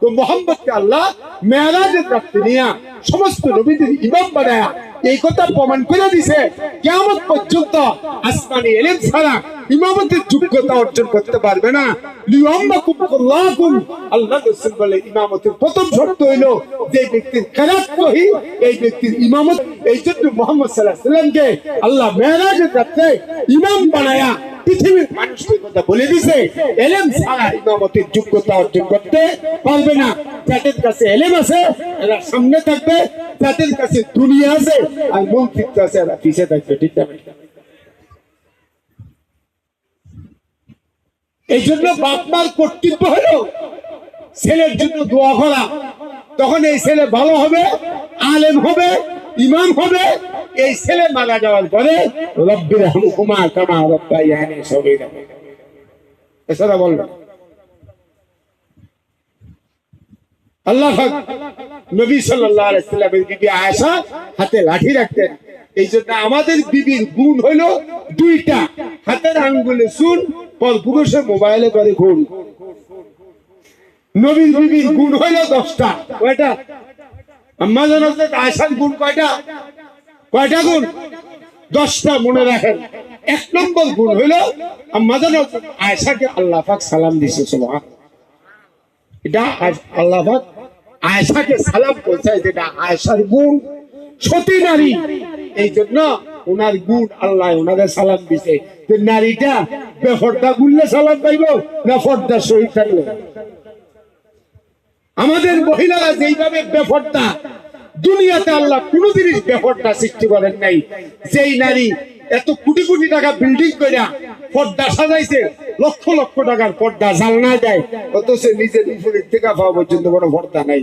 তো মোহাম্মদকে আল্লাহ মেয়ারাজের রাখতে নিয়ে সমস্ত নবীদের ইমাম বানায়া এই কথা প্রমাণ করে দিছে। কেমন পর্যন্ত আসমানি এলেন ছাড়া ইমামতের যোগ্যতা অর্জন করতে পারবে না। দিছে। এলেম যোগ্যতা অর্জন করতে পারবে না। যাদের কাছে এলেম আছে, এরা সামনে থাকবে। যাদের কাছে দুনিয়া আছে, আর মন্ত্রিত্ব আছে, এরা পিছিয়ে থাকবে। ঠিক না এই জন্য বাপ মার কর্তৃত্ব হলো ছেলের জন্য দোয়া করা। তখন এই ছেলে ভালো হবে, আলেম হবে, ইমাম হবে, এই ছেলে মারা যাওয়ার পরে রব্বির হুমা কামা রব্বাইয়ানি সগীরা। এছাড়া বলবেন আল্লাহ নবী সাল্লাল্লাহু আলাইহি সাল্লামের বিবি আয়েশা হাতে লাঠি রাখতেন। এই জন্য আমাদের বিবির গুণ হলো দুইটা। হাতের আঙ্গুলে শুন পর পুরুষের মোবাইলে করে খুন নবীর বিবির গুণ হলো দশটা। কয়টা? জান আয়েশার গুণ কয়টা? কয়টা গুণ? দশটা মনে রাখেন। এক নম্বর গুণ হইল আম্মা জান আয়েশাকে আল্লাহ পাক সালাম দিছে সুবহান। এটা আল্লাহ পাক আয়েশাকে সালাম পৌঁছায় যেটা আয়েশার গুণ সতী নারী। এই জন্য ওনার গুণ আল্লাহ ওনাদের সালাম দিছে যে নারীটা বেফর্দা গুললে সালাম পাইব না ফর্দার শহীদ থাকলে। আমাদের মহিলারা যেইভাবে বেফর্দা, দুনিয়াতে আল্লাহ কোন জিনিস বেফর্দা সৃষ্টি করেন নাই। যেই নারী এত কোটি কোটি টাকা বিল্ডিং করে পর্দা সাজাইছে, লক্ষ লক্ষ টাকার পর্দা জালনা দেয়, অথচ নিজের উপরের থেকে পাওয়া পর্যন্ত কোনো পর্দা নাই।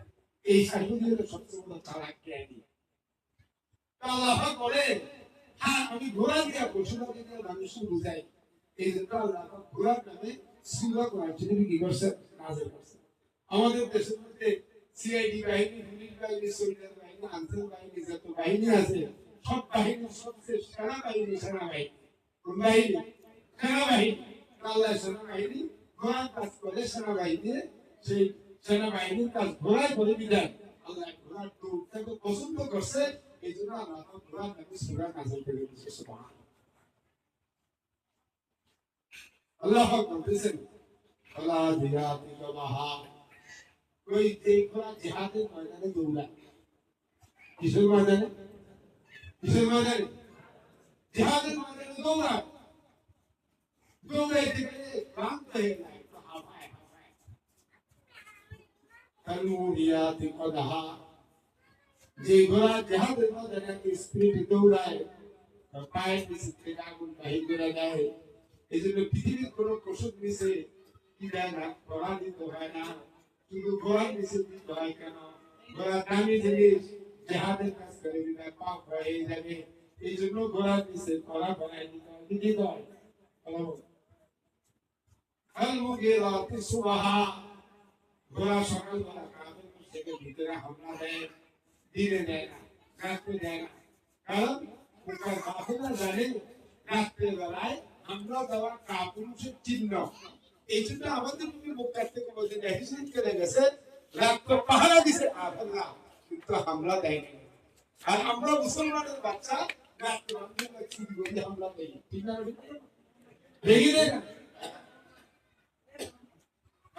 এই শাসকি সবচেয়ে বড় চালাক জ্ঞানী আল্লাহ বলে হ্যাঁ আমি ঘোড়া দিয়া পশুটাকে দিয়ে মানুষকে বুঝাই। এই জন্য আল্লাহ ঘোড়ার নামে সুন্দর কোরআন শরীফে কি করছে? নাজিল করছে। আমাদের দেশের মধ্যে সিআইডি বাহিনী, পুলিশ বাহিনী, সৈন্যের বাহিনী, আনসার বাহিনী, যত বাহিনী আছে, সব বাহিনী সবচেয়ে সেনা বাহিনী সেনাবাহিনী। কোন বাহিনী? সেনাবাহিনী। আল্লাহ সেনাবাহিনী ঘোড়ার কাজ করে সেনাবাহিনী সেই সেনাবাহিনীর কাজ ঘোড়ায় করে বিদায় আল্লাহ ঘোড়ার দৌড়টাকে পছন্দ করছে এই জন্য আল্লাহ পাক ঘোড়ার নামে সুরা নাজিল করে দিয়েছে সুবহান আল্লাহ পাক বলতেছেন আল্লাহ জিহাদি কামাহা ওই যে ঘোড়া জিহাদের ময়দানে দৌড়ায় কিসের ময়দানে কিসের ময়দানে জিহাদের ময়দানে দৌড়ায় দৌড়াইতে গেলে ক্লান্ত হয়ে যায় কানুরিয়াতি কদহা যে ঘোড়া জেহাদের ময়দানে স্পিড দৌড়ায় তার পায়ের নিচে থেকে আগুন বাহির করে দেয় এই জন্য পৃথিবীর কোন পশুর নিচে কি দেয় না ঘোড়া দিতে হয় না শুধু ঘোড়ার নিচে দিতে হয় কেন ঘোড়া দামি জিনিস জেহাদের কাজ করে দিলে পাপ হয়ে যাবে এই জন্য ঘোড়ার নিচে ঘোড়া বানায় দিতে হয় দিতে হয় কাল মুগে রাতে সুবাহা ঘোড়া সকালবেলা কাফের মুশরিকের ভিতরে হামলা দেয় দিনে দেয় না, রাত্রে দেয় না। কারণ মুখের কাফেররা জানে রাত্রে বেলায় হামলা দেওয়া কাপুরুষের চিহ্ন। এই জন্য আমাদের নবী মক্কার থেকে বলতে হিসেব করে গেছে পাহারা দিছে কিন্তু হামলা আর আমরা মুসলমানের বাচ্চা, রাত্রে হামলা দেই। ঠিক না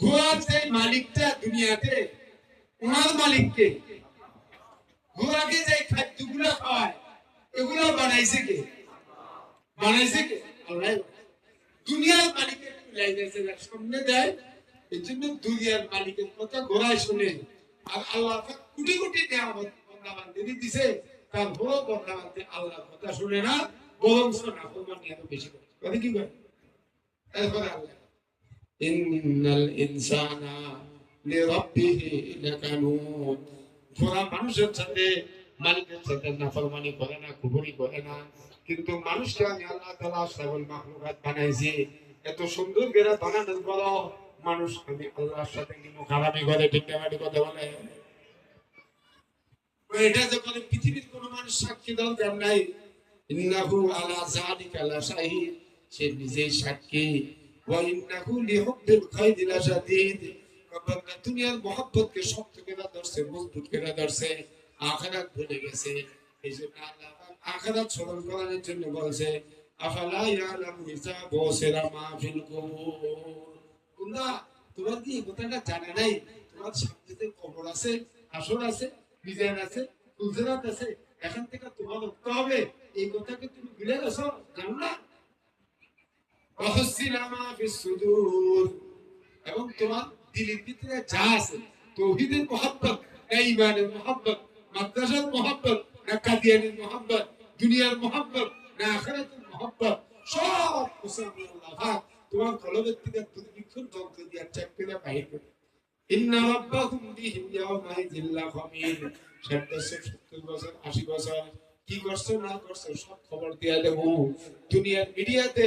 ঘোড়ার মালিকটা দুনিয়াতে, ওনার দুনিয়ার মালিকের দেয় এই জন্য দুনিয়ার মালিকের কথা ঘোড়ায় শুনে। আর আল্লাহ কোটি কোটি নিয়ামত বন্দা দিছে, তার বড় বন্দা বান্দি আল্লাহর কথা শুনে না বরং শোনা বেশি করে। কি করে এরপরে আল্লাহ। মানুষের সাথে, মালিকের সাথে নাফরমানি করে না কুবরি করে না। কিন্তু মানুষকে আমি আল্লাহ বানাইছি। এত সুন্দর বানানোর পর মানুষ আমি আল্লাহর সাথে কিন্তু করে কথা বলে? এটা যখন পৃথিবীর কোন মানুষ সাক্ষী দরকার নাই। ইন্নাহু আলা লাশাহিদ সে নিজেই সাক্ষী। ওয়াইন্নাহু লিহুব্বিল খায়রি লাশাদীদ। রব্বানা দুনিয়ার মহব্বতকে শক্ত করে ধরছে, মজবুত করে ধরছে, আখিরাত ভুলে গেছে। এই জন্য আল্লাহ আখিরাত স্মরণ করার জন্য বলছে, আফালা ইয়ালামু ইযা বুসিরা মা ফিল কুবুর? তোমরা তোমরা কি কথাটা জানে নাই? তোমার সামনে কবর আছে, আসর আছে বিজান আছে গুজরাট আছে, এখান থেকে তোমার উঠতে হবে। এই কথা কি তুমি ভুলে গেছো? জানো না? এবং তোমার দিলের ভিতরে যা আছে, তৌহিদের মোহাব্বত, না ইমানের মোহাব্বত, মাদ্রাসার মোহাব্বত, না কাদিয়ানের মোহাব্বত, দুনিয়ার মোহাব্বত, না আখিরাতের মোহাব্বত, সব আমি আল্লাহ তোমার কলবের থেকে দুর্ভিক্ষণ যন্ত্র দিয়ে চেক করে বাহির করে ইন্না রাব্বাকুম বিহিম ইয়াওমাইযিল লাখামির 70 বছর 80 বছর, কি করছ না করছ, সব খবর দিয়া দেবো। দুনিয়ার মিডিয়াতে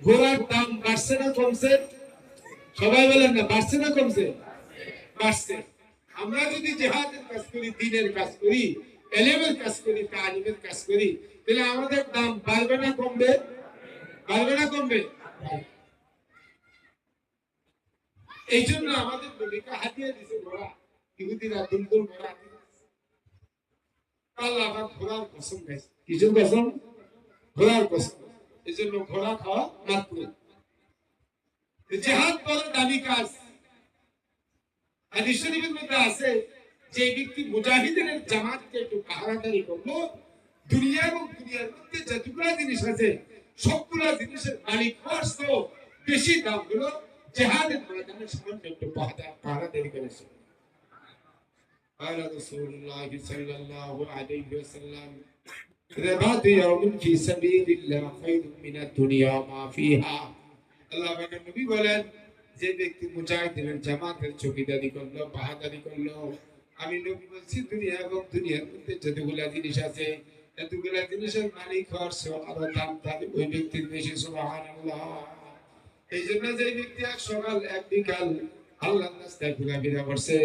ঘোড়ার দাম বাড়ছে না কমছে? সবাই বলেন না, বাড়ছে না কমছে? বাড়ছে। আমরা যদি জেহাদের কাজ করি, দিনের কাজ করি, এলেমের কাজ করি, তালিমের কাজ করি, তাহলে আমাদের দাম বাড়বে না কমবে? বাড়বে না কমবে? এই জন্য আমাদের নবীকে হাতিয়ে দিছে ঘোড়া। ইহুদিরা দুলদুল ঘোড়া। আল্লাহ ঘোড়ার কসম খাইছে কিসের কসম? ঘোড়ার কসম। এই জন্য ঘোড়া খাওয়া মাত্র জেহাদ বড় দামি কাজ হাদিস শরীফের মধ্যে আছে যে ব্যক্তি মুজাহিদের জামাতকে একটু পাহারাদারি করলো দুনিয়া এবং দুনিয়ার মধ্যে যতগুলা জিনিস আছে সবগুলা জিনিসের মালিক হওয়ার তো বেশি দাম হলো জেহাদের ময়দানে সামান্য একটু পাহারা পাহারাদারি করেছে قال رسول الله صلى الله عليه وسلم রেবাত ইয়াউমিন ফি সাবিলিল্লাহ খায়রুম মিনাদ দুনিয়া মা ফিহা আল্লাহ পাকের নবী বলেন যে ব্যক্তি মুজাহিদের জামাতের চকিদারি করল, বাহাদারি করল, আমি নবী বলছি, দুনিয়া এবং দুনিয়ার মধ্যে যতগুলা জিনিস আছে, এতগুলা জিনিসের মালিক হওয়ার আরও দাম তাহলে ওই ব্যক্তির বেশি, সুবহানাল্লাহ। এই জন্য যে ব্যক্তি এক সকাল, এক বিকাল আল্লাহ রাস্তায় ঘোরাফেরা করছে,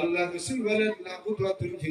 আল্লাহ রসুল বলেন লাকুদাতুন ফি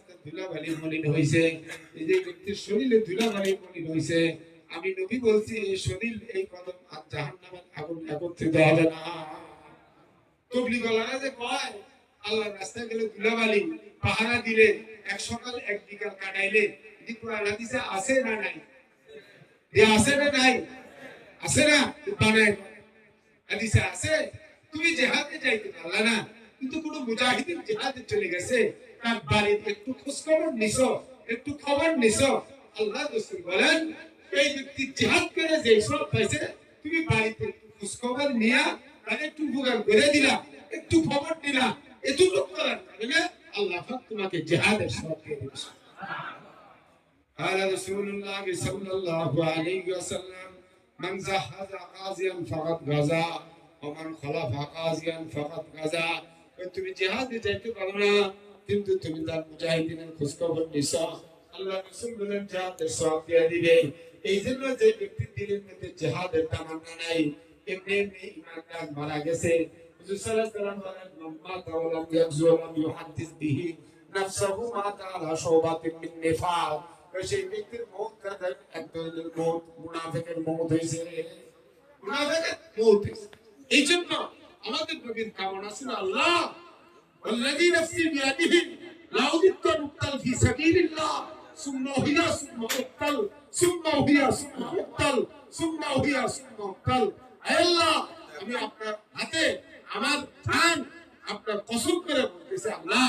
ধুলাবালি মলিন হইছে। এই যে ব্যক্তির পাহারা দিলে, এক সকাল এক বিকাল কাটাইলে কোরআন হাদিসে আছে না নাই? আছে না নাই? আছে না? বানায়। আছে? তুমি জেহাদে যাইতে পারলা না। কিন্তু কোন মুজাহিদিন জেহাদে চলে গেছে তার বাড়ির একটু খোঁজ খবর নিছো একটু খবর নিছো আল্লাহ রাসূল বলেন এই ব্যক্তি জেহাদ করে যে সব পাইছে তুমি বাড়িতে একটু খোঁজ খবর নিয়া তাকে একটু উপকার করে দিলা একটু খবর দিলা এটুকু করার কারণে আল্লাহ পাক তোমাকে জেহাদের সব দিয়ে দিবে قال رسول الله صلى الله عليه وسلم من زهز قاضيا فقد غزا ومن خلف قاضيا فقد غزا তুমি জিহাদে যাইতে পারো না, কিন্তু তুমি তার মুজাহিদিনের খোঁজ খবর নিছো। আল্লাহ রাসূল বলেন, জিহাদের সওয়াব দিয়ে দিবে। এই জন্য যে ব্যক্তি দিলের মধ্যে জিহাদের তামান্না নাই, এমনি এমনি ইমানদার মারা গেছে। এই জন্য আমাদের নবীর কামনা ছিল আল্লাহ والذي نفسي بيده لا أردت مقتل في سبيل الله ثم هي ثم مقتل ثم هي ثم مقتل ثم هي ثم مقتل আয় আল্লাহ আমি আপনার হাতে আমার প্রাণ আপনার কসম করে বলতেছি আল্লাহ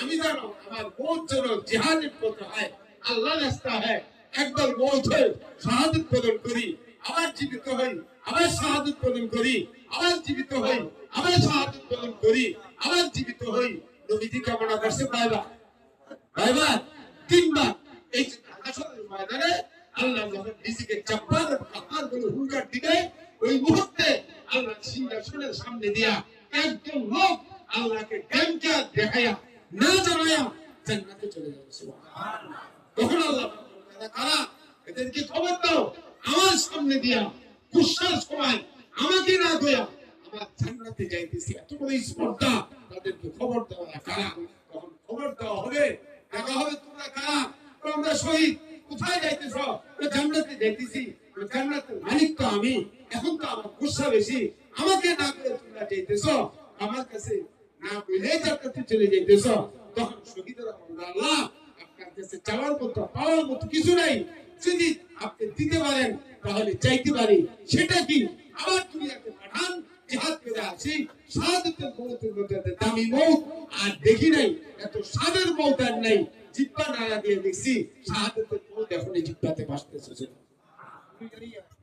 আমি জানো আমার মৌত যেন জিহাদের পথে হয় আল্লাহ রাস্তা হয় একবার মৌত হয়ে শাহাদত প্রদান করি আবার জীবিত হই, আবার শাহাদত প্রদান করি, আবার জীবিত হই, আবার শাহাদত প্রদান করি, আবার জীবিত হই। নবীজি কামনা করছে পাইবা? পাইবা? তিনবার। এই যে ময়দানে আল্লাহ যখন নিজেকে জব্বার কাহার বলে হুঙ্কার দিবে, ওই মুহূর্তে আল্লাহ সিংহাসনের সামনে দিয়া একজন লোক আল্লাহকে জ্ঞানকে দেখাইয়া, না জানাইয়া জান্নাতে চলে যাবে। সুবহানাল্লাহ। তখন আল্লাহ কারা? এদেরকে খবর দাও। আমার সামনে দিয়া গুসার সময় আমাকে না দয়া। আমার জান্নাতে যাইতেছি, এত বড় স্পর্ধা, তাদেরকে খবর দেওয়া কারা? তখন খবর দেওয়া হবে, দেখা হবে তোমরা কারা? তো আমরা শহীদ, কোথায় যাইতেছ? জান্নাতে যাইতেছি জান্নাতের মালিক তো আমি, এখন তো আমার গুসা বেশি। আমাকে না করে তোমরা যাইতেছ, আমার কাছে না বলে জান্নাতে চলে যাইতেছ। তখন শহীদরা আল্লাহ আপনার কাছে চাওয়ার মতো, পাওয়ার মতো কিছু নাই। যদি আপনি দিতে পারেন তাহলে চাইতে পারি। সেটা কি? আবার দুনিয়াতে পাঠান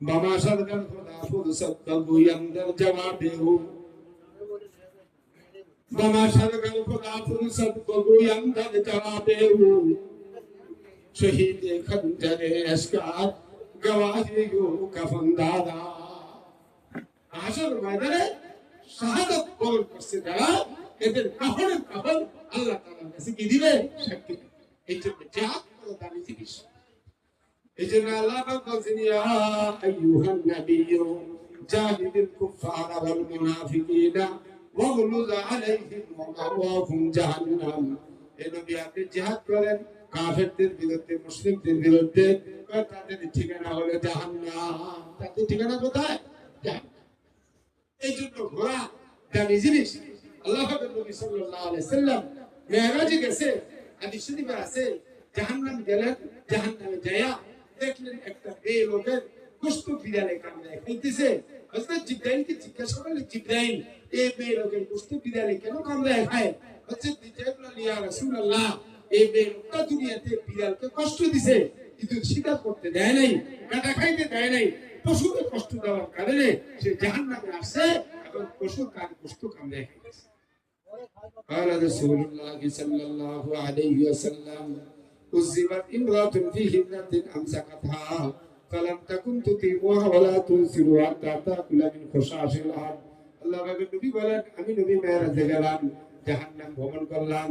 বাবা সরকার শহীদ খঞ্জরে আশকার গওয়াহি গো কফন দাদা। আসল ময়দানে শাহাদত বরণ করছে যারা, এদের কাফনের কাফন আল্লাহ তাআলার কাছে কি দিবে? সাক্ষী। এই জন্য জিহাদ বড় দামি জিনিস। এই জন্য আল্লাহ পাক বলছেন, ইয়া আইয়ুহান নাবিয়্যু, জাহিদিল কুফারা ওয়াল মুনাফিকিনা ওয়াগলুজ আলাইহিম ওয়া মাওয়াহুম জাহান্নাম। এই নবী আপনি জিহাদ করেন কাফেরদের বিরুদ্ধে মুসলিমদের বিরুদ্ধে আর তাদের ঠিকানা হলো জাহান্নাম। তাদের ঠিকানা কোথায়? জাহান্নাম। এই জন্য ঘোড়া, দামি জিনিস। আল্লাহ পাকের নবী সাল্লাল্লাহু আলাইহি সাল্লাম মেরাজে গেছে হাদিস শরীফে আছে, জাহান্নাম গেলেন, জাহান্নামে যায়া দেখলেন একটা মেয়ে লোকের কুষ্ঠ বিড়ালে কামড়ায় খাইতেছে হযরত জিব্রাইলকে জিজ্ঞাসা করলেন, জিব্রাইল, এই মেয়ে লোকের কুষ্ঠ বিড়ালে কেন কামড়ায় খায়? হযরত জিব্রাইল বললেন, ইয়া রাসূলুল্লাহ এই মেয়ে লোকটা দুনিয়াতে বিড়ালকে কষ্ট দিছে কিন্তু স্বীকার করতে দেয় নাই কাটা খাইতে দেয় নাই পশুকে কষ্ট দেওয়ার কারণে সে জাহান্নামে আসছে এবং পশুর কান কষ্ট কামড়ে খাইতেছে قال رسول الله صلى الله عليه وسلم أزمت امرأة في هبنة أمسكتها فلم تكن تطيبها ولا تنسلها حتى تأكل من خشاش الأرض আল্লাহ পাকের নবী বলেন আমি নবী মেয়েরাজে গেলাম জাহান্নাম ভ্রমণ করলাম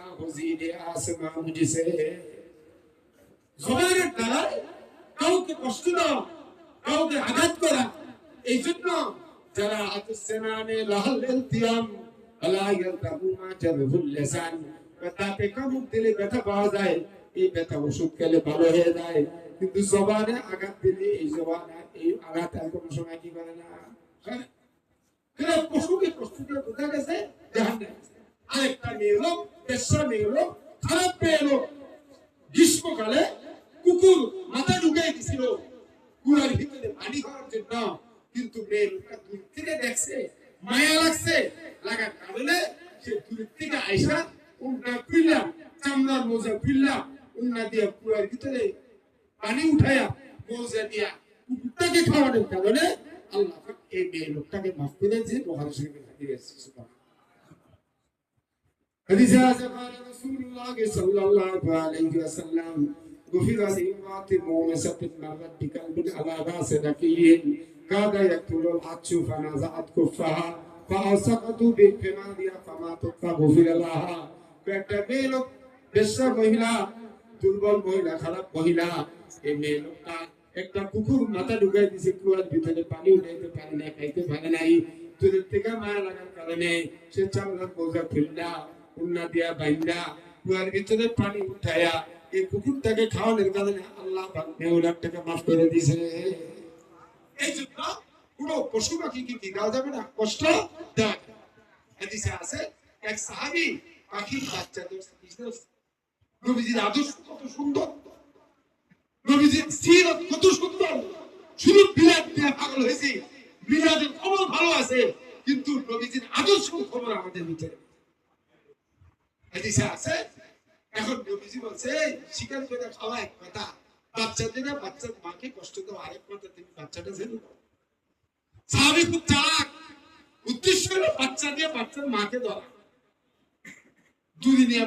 हो जीरे आसमां मुझसे জবানের দ্বারা কাউকে কষ্ট দেওয়া কাউকে আঘাত করা এই জন্য যারা আতুসেনানে লাল ইলতিয়াম আলা ইয়ালতাবু মা জারহুল লিসান তাতে কামুক দিলে ব্যথা পাওয়া যায় এই ব্যথা ওষুধ খেলে ভালো হয়ে যায় কিন্তু জবানে আঘাত দিলে এই জবানে এই আঘাত আর কোনো সময় কি করে না হ্যাঁ? কিন্তু পশুকে কষ্ট দিয়ে বোঝা গেছে জাহান্নামে আরেকটা মেয়ে লোক পেশা মেয়ে খারাপ মেয়ে লোক গ্রীষ্মকালে কুকুর মাথা ঢুকে গেছিল কুয়ার ভিতরে পানি খাওয়ার জন্য কিন্তু মেয়ে লোকটা দূর থেকে দেখছে মায়া লাগছে লাগার কারণে সে দূর থেকে আইসা উন্না পিল্লা চামড়ার মোজা পিল্লা উন্না দিয়া কুয়ার ভিতরে পানি উঠায়া মোজা দিয়া কুকুরটাকে খাওয়ানোর কারণে আল্লাহ এই মেয়ে লোকটাকে মাফ করে দিয়ে মহারাজ দিয়েছে حديث هذا قال رسول الله صلى الله عليه وسلم غفر لامرأة مؤمسة مرت بكلب على راس نقي كاد يقتل العطش فنزعت كفها فألصقت بحمارها فماتت فغفر لها একটা মেয়ে লোক বেশ্যা মহিলা দুর্বল মহিলা খারাপ মহিলা এই মেয়ে লোকটা একটা কুকুর মাথা ঢুকাই দিছে কুয়ার ভিতরে পানি উঠাইতে পারে না খাইতে পারে নাই দূরের থেকে মায়া লাগার কারণে সে চামড়ার বোঝা ফেললা বাইন্দা, কুয়ার ভিতরে পানি উঠায়া এই কুকুরটাকে খাওয়ানোর কারণে আল্লাহ মাফ করে এই জন্য কোনো পশু কি দেওয়া যাবে না? কষ্ট আছে, এক সাহাবী পাখির নবীজির আদর্শ কত সুন্দর। নবীজির কত সুন্দর। শুধু বিলাদ দিয়ে পাগল হয়েছি। খবর ভালো আছে, কিন্তু নবীজির আদর্শ খবর আমাদের ভিতরে। হাদিসে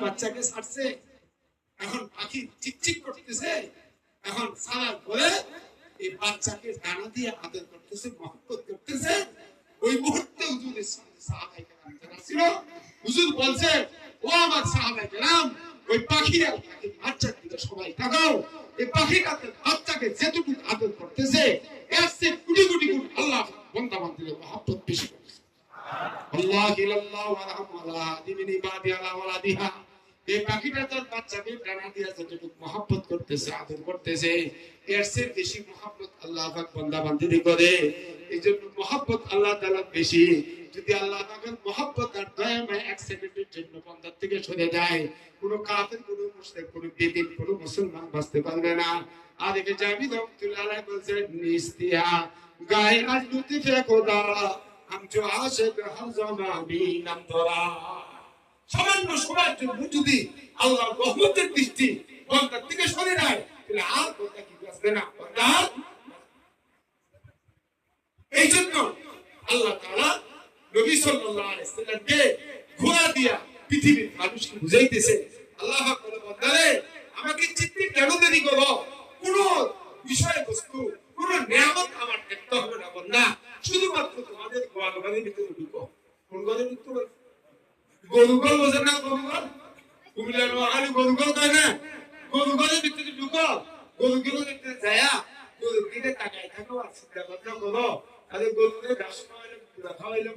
বাচ্চাকে ছাড়ছে। এখন পাখি চিকচিক করতেছে। এখন সারা করে এই বাচ্চাকে দানা দিয়ে আদর করতেছে, মহব্বত করতেছে। ওই মুহূর্তে হুজুরের সামনে সাহাবাই হুজুর বলছে ও আমার সাহাবাই কেরাম ওই পাখিরা পাখির বাচ্চার দিকে সবাই তাকাও। এই পাখিটা তার বাচ্চাকে যেটুকু আদর করতেছে, এর চেয়ে কোটি কোটি গুণ আল্লাহ বন্দা বান্দিদের মহব্বত বেশি করতেছে আল্লাহ ইলাল্লাহ ওয়া রাহমাল্লাহ দিমিন ইবাদি আলা ওয়ালাদিহা। এই পাখিটা তার বাচ্চাকে ডানা দিয়া যতটুকু মহব্বত করতেছে, আদর করতেছে, এর চেয়ে বেশি মহব্বত আল্লাহ পাক বান্দা বান্দিদের করে। এই জন্য মহব্বত আল্লাহ তাআলা বেশি। যদি আল্লাহ তাদের মহব্বত আর দয়া এক সেকেন্ডের জন্য বন্দার থেকে সরে যায়, কোনো কাফের, কোনো মুসলিম কোনো বেদিন, কোনো মুসলমান বাঁচতে পারবে না। আর একে জামিদ রহমতুল্লাহ বলছেন, নিস্তিয়া, গায়ে আসে হর জমাবি সামান্য সময়ের জন্য যদি আল্লাহ দৃষ্টি বন্দার থেকে সরে যায়, তাহলে আর বন্দা কি বাঁচবে না? এই জন্য আল্লাহ নবী সাল্লাল্লাহু ঘোড়া দিয়া পৃথিবীর মানুষকে বুঝাইতেছে, আল্লাহ বলে আমাকে চিনতে কেন দেরি করো? কোন বিষয় বস্তু কোন নিয়ামত আমার দেখতে হবে না, বন্দা। শুধুমাত্র তোমাদের গোয়ালবাড়ির ভিতরে ঢুকো। কোন ঘরে ঢুকতে পারবে গরুগল বোঝে না গরুগল কুমিল্লার নোয়াখালী গরুগল কয় না? গরুগলের ভিতরে ঢুকো। গরুগুলোর ভিতরে যায়া গরুর তাকাই থাকো আর চিন্তা ভাবনা করো। আরে গরুকে ঘাস খাওয়াইলাম খাওয়াইলাম।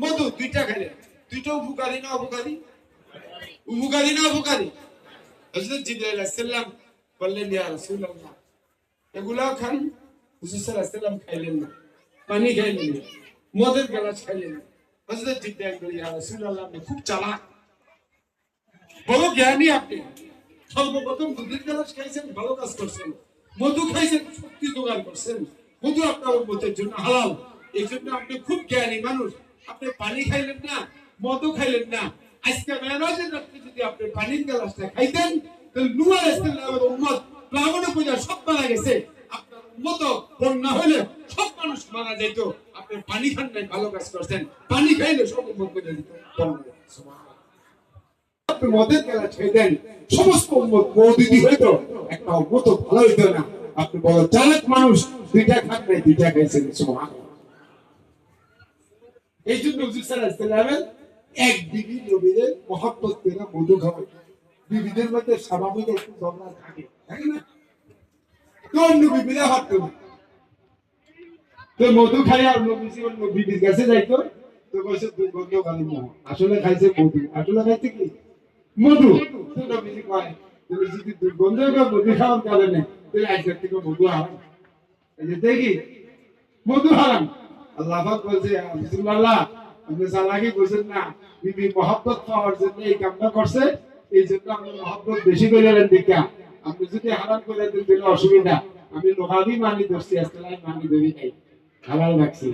মধু দুইটা খাইলে দুইটা উপকারী না অপকারী? উপকারী না অপকারী? খাইলেন খাইলেন মদের খাইলেন খুব চালাক। বড় জ্ঞানী আপনি। খাইছেন, ভালো করছেন। মধু খাইছেন, শক্তি জোগাড় করছেন। মধু আপনার উন্মতের জন্য হালাল। এই জন্য আপনি খুব জ্ঞানী মানুষ। আপনি পানি খাইলেন না মধু খাইলেন না। আজকে মেরাজের রাত্রে যদি আপনি পানির গ্লাসটা খাইতেন, তাহলে নুয়া ইসলামের উম্মত প্লাবন পূজা সব মারা গেছে। আপনার বন্যা সব মানুষ মারা আপনি পানি খান নাই, ভালো কাজ করছেন। পানি খাইলে সব পূজা আপনি মদের খেলা ছেড়ে দেন সমস্ত উম্মত মৌদিদি হইতো, একটা উম্মত ভালো হইতো না। আপনি চালাক মানুষ, দুইটা খান নাই, দুইটা খাইছেন। এই জন্য হুজুর এক বিবি নবীদের বিবিদের মধ্যে স্বাভাবিক একটু থাকে তো অন্য না। তো মধু খাই আর কাছে যাইতো, তো দুর্গন্ধ গালি না, আসলে খাইছে মধু, আসলে খাইছে কি? মধু। তো নবীজি কয়, তুমি যদি দুর্গন্ধ বা মধু খাওয়ার কারণে তাহলে থেকে মধু হারাম। দেখি, মধু হারাম। আল্লাহ বলছে বিসমিল্লাহ আপনি না। বিবি মহব্বত পাওয়ার জন্য এই কামটা করছে, এই জন্য আপনি মহব্বত বেশি করে দেখা আপনি যদি করে দেন অসুবিধা। আমি মানি ধরছি মানি ধরি নাই। রাখছি।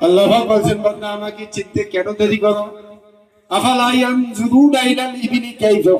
আল্লাহ বলছেন আমাকে চিনতে কেন দেরি করো? আফালা ইয়ানজুরুনা ইলাল ইবলি কাইফা